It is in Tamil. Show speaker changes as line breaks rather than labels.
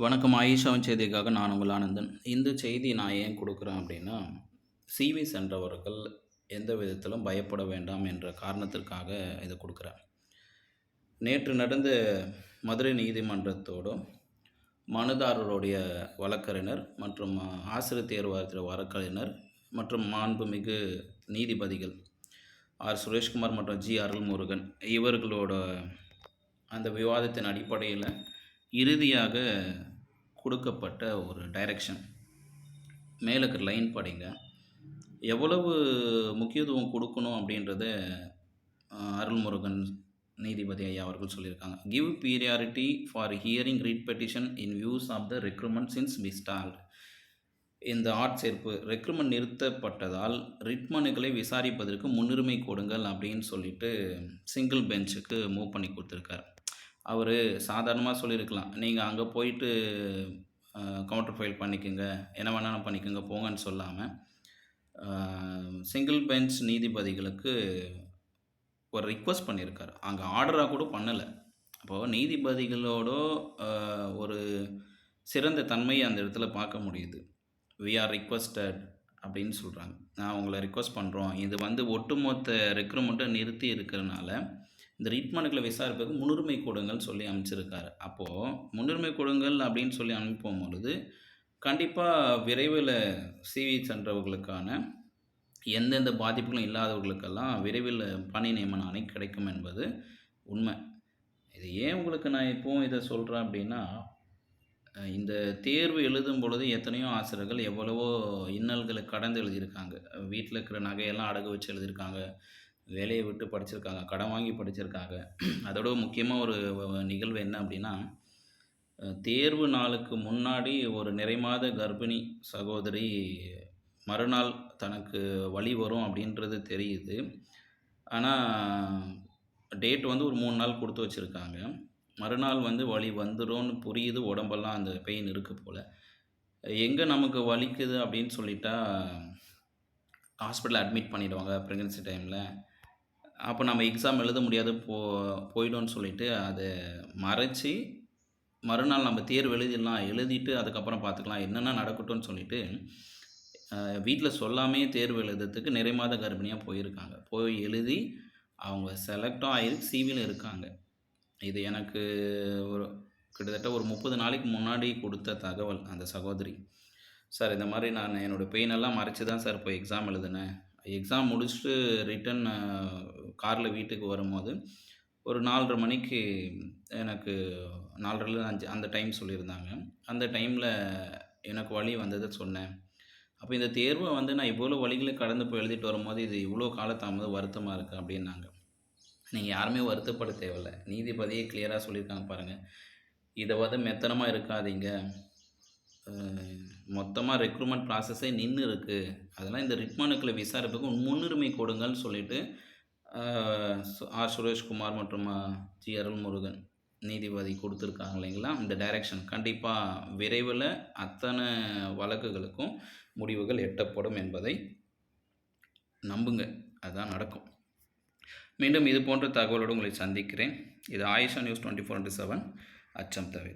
வணக்கம் ஆயிஷாவின் செய்திக்காக நான் உங்கள் ஆனந்தன். இந்த செய்தி நான் ஏன் கொடுக்குறேன் அப்படின்னா சிவி சென்றவர்கள் எந்த விதத்திலும் பயப்பட வேண்டாம் என்ற காரணத்திற்காக இதை கொடுக்குறேன். நேற்று நடந்த மதுரை நீதிமன்றத்தோடும் மனுதாரருடைய வழக்கறிஞர் மற்றும் ஆசிரியர் தேர்வாரத்தில் வழக்கறிஞர் மற்றும் மாண்புமிகு நீதிபதிகள் ஆர். சுரேஷ்குமார் மற்றும் ஜி. அருள்முருகன் இவர்களோட அந்த விவாதத்தின் அடிப்படையில் இறுதியாக கொடுக்கப்பட்ட ஒரு டைரக்ஷன் மேலே இருக்கிற லைன் படிங்க. எவ்வளவு முக்கியத்துவம் கொடுக்கணும் அப்படின்றத அருள்முருகன் நீதிபதி ஐயா அவர்கள் சொல்லியிருக்காங்க. Give priority for hearing writ petition in views of the recruitment since was stalled இந்த ஆட்சேர்ப்பு ரெக்ரூட்மெண்ட் நிறுத்தப்பட்டதால் ரிட்மனுகளை விசாரிப்பதற்கு முன்னுரிமை கொடுங்கள் அப்படின்னு சொல்லிட்டு சிங்கிள் பெஞ்சுக்கு மூவ் பண்ணி கொடுத்துருக்காரு. அவர் சாதாரணமாக சொல்லியிருக்கலாம் நீங்கள் அங்கே போயிட்டு கவுண்டர் ஃபைல் பண்ணிக்கோங்க. என்ன வேணாலும் பண்ணிக்கோங்க போங்கன்னு சொல்லாமல் சிங்கிள் பெஞ்ச் நீதிபதிகளுக்கு ஒரு ரிக்வஸ்ட் பண்ணியிருக்காரு அங்கே ஆர்டராக கூட பண்ணலை. அப்போது நீதிபதிகளோட ஒரு சிறந்த தன்மையை அந்த இடத்துல பார்க்க முடியுது. வி ஆர் ரிக்வஸ்டட் அப்படின்னு சொல்கிறாங்க நான் உங்களை ரிக்வஸ்ட் பண்ணுறோம் இது வந்து ஒட்டுமொத்த ரெக்ரூட்மெண்ட்டை நிறுத்தி இருக்கிறனால இந்த ரிட்மனுக்களை விசாரிப்பதுக்கு முன்னுரிமை கொடுங்கள்னு சொல்லி அமைச்சிருக்காரு. அப்போது முன்னுரிமை கொடுங்கள் அப்படின்னு சொல்லி அனுப்பும் பொழுது கண்டிப்பாக விரைவில் சிவி சென்றவர்களுக்கான எந்தெந்த பாதிப்புகளும் இல்லாதவர்களுக்கெல்லாம் விரைவில் பணி நியமன ஆணை கிடைக்கும் என்பது உண்மை. இது ஏன் உங்களுக்கு நான் இப்போ இதை சொல்கிறேன் அப்படின்னா இந்த தேர்வு எழுதும் பொழுது எத்தனையோ ஆசிரியர்கள் எவ்வளவோ இன்னல்களை கடந்து எழுதியிருக்காங்க. வீட்டில் இருக்கிற நகையெல்லாம் அடகு வச்சு எழுதியிருக்காங்க. வேலையை விட்டு படிச்சிருக்காங்க கடன் வாங்கி படிச்சிருக்காங்க அதோட முக்கியமாக ஒரு நிகழ்வு என்ன அப்படின்னா தேர்வு நாளுக்கு முன்னாடி ஒரு நிறைமாத கர்ப்பிணி சகோதரி மறுநாள் தனக்கு வழி வரும் அப்படின்றது தெரியுது. ஆனால் டேட் வந்து ஒரு மூணு நாள் கொடுத்து வச்சுருக்காங்க. மறுநாள் வந்து வலி வந்துடும்னு புரியுது உடம்பெல்லாம் அந்த பெயின் இருக்குது போல். எங்கே நமக்கு வலிக்குது அப்படின்னு சொல்லிட்டா ஹாஸ்பிட்டலில் அட்மிட் பண்ணிவிடுவாங்க ப்ரெக்னன்சி டைமில். அப்போ நம்ம எக்ஸாம் எழுத முடியாது போ போயிடும்னு சொல்லிட்டு அதை மறைச்சி மறுநாள் நம்ம தேர்வு எழுதிடலாம் எழுதிட்டு அதுக்கப்புறம் பார்த்துக்கலாம் என்னென்ன நடக்கட்டும்னு சொல்லிட்டு வீட்டில் சொல்லாமே தேர்வு எழுதுறதுக்கு நிறைமாத கர்ப்பிணியாக போயிருக்காங்க. போய் எழுதி அவங்க செலக்டும் ஆகிருக்கு சிவியில் இருக்காங்க. இது எனக்கு ஒரு கிட்டத்தட்ட ஒரு முப்பது நாளைக்கு முன்னாடி கொடுத்த தகவல் அந்த சகோதரி. சார் இந்த மாதிரி நான் என்னோடய பெயினெல்லாம் மறைச்சி தான் சார் போய் எக்ஸாம் எழுதினேன். எக்ஸாம் முடிச்சுட்டு ரிட்டன் காரில் வீட்டுக்கு வரும்போது ஒரு நாலரை மணிக்கு எனக்கு நாலரைல அஞ்சு அந்த டைம் சொல்லியிருந்தாங்க. அந்த டைமில் எனக்கு வழி வந்ததை சொன்னேன். அப்போ இந்த தேர்வை வந்து நான் இவ்வளோ வழிகளை கடந்து போய் எழுதிட்டு வரும்போது இது இவ்வளோ காலத்தாமதம் வருத்தமாக இருக்குது அப்படின்னாங்க. நீங்கள் யாருமே வருத்தப்பட தேவையில்லை. நீதிபதியே கிளியராக சொல்லியிருக்காங்க பாருங்கள் இதை வந்து மெத்தனமாக இருக்காதீங்க. மொத்தமாக ரெக்ரூட்மெண்ட் ப்ராசஸே நின்று இருக்குது அதெல்லாம் இந்த ரிட்மானுக்களை விசாரிப்புக்கு முன்னுரிமை கொடுங்கன்னு சொல்லிட்டு சு- ஆர் சுரேஷ்குமார் மற்றும் ஜி ஜி அருள்முருகன் நீதிபதி கொடுத்துருக்காங்க இல்லைங்களா? இந்த டைரக்ஷன் கண்டிப்பாக விரைவில் அத்தனை வழக்குகளுக்கும் முடிவுகள் எட்டப்படும் என்பதை நம்புங்க. அதுதான் நடக்கும். மீண்டும் இது போன்ற தகவலோடு உங்களை சந்திக்கிறேன். இது Ayesha news twenty four seven. அச்சம் தவிர.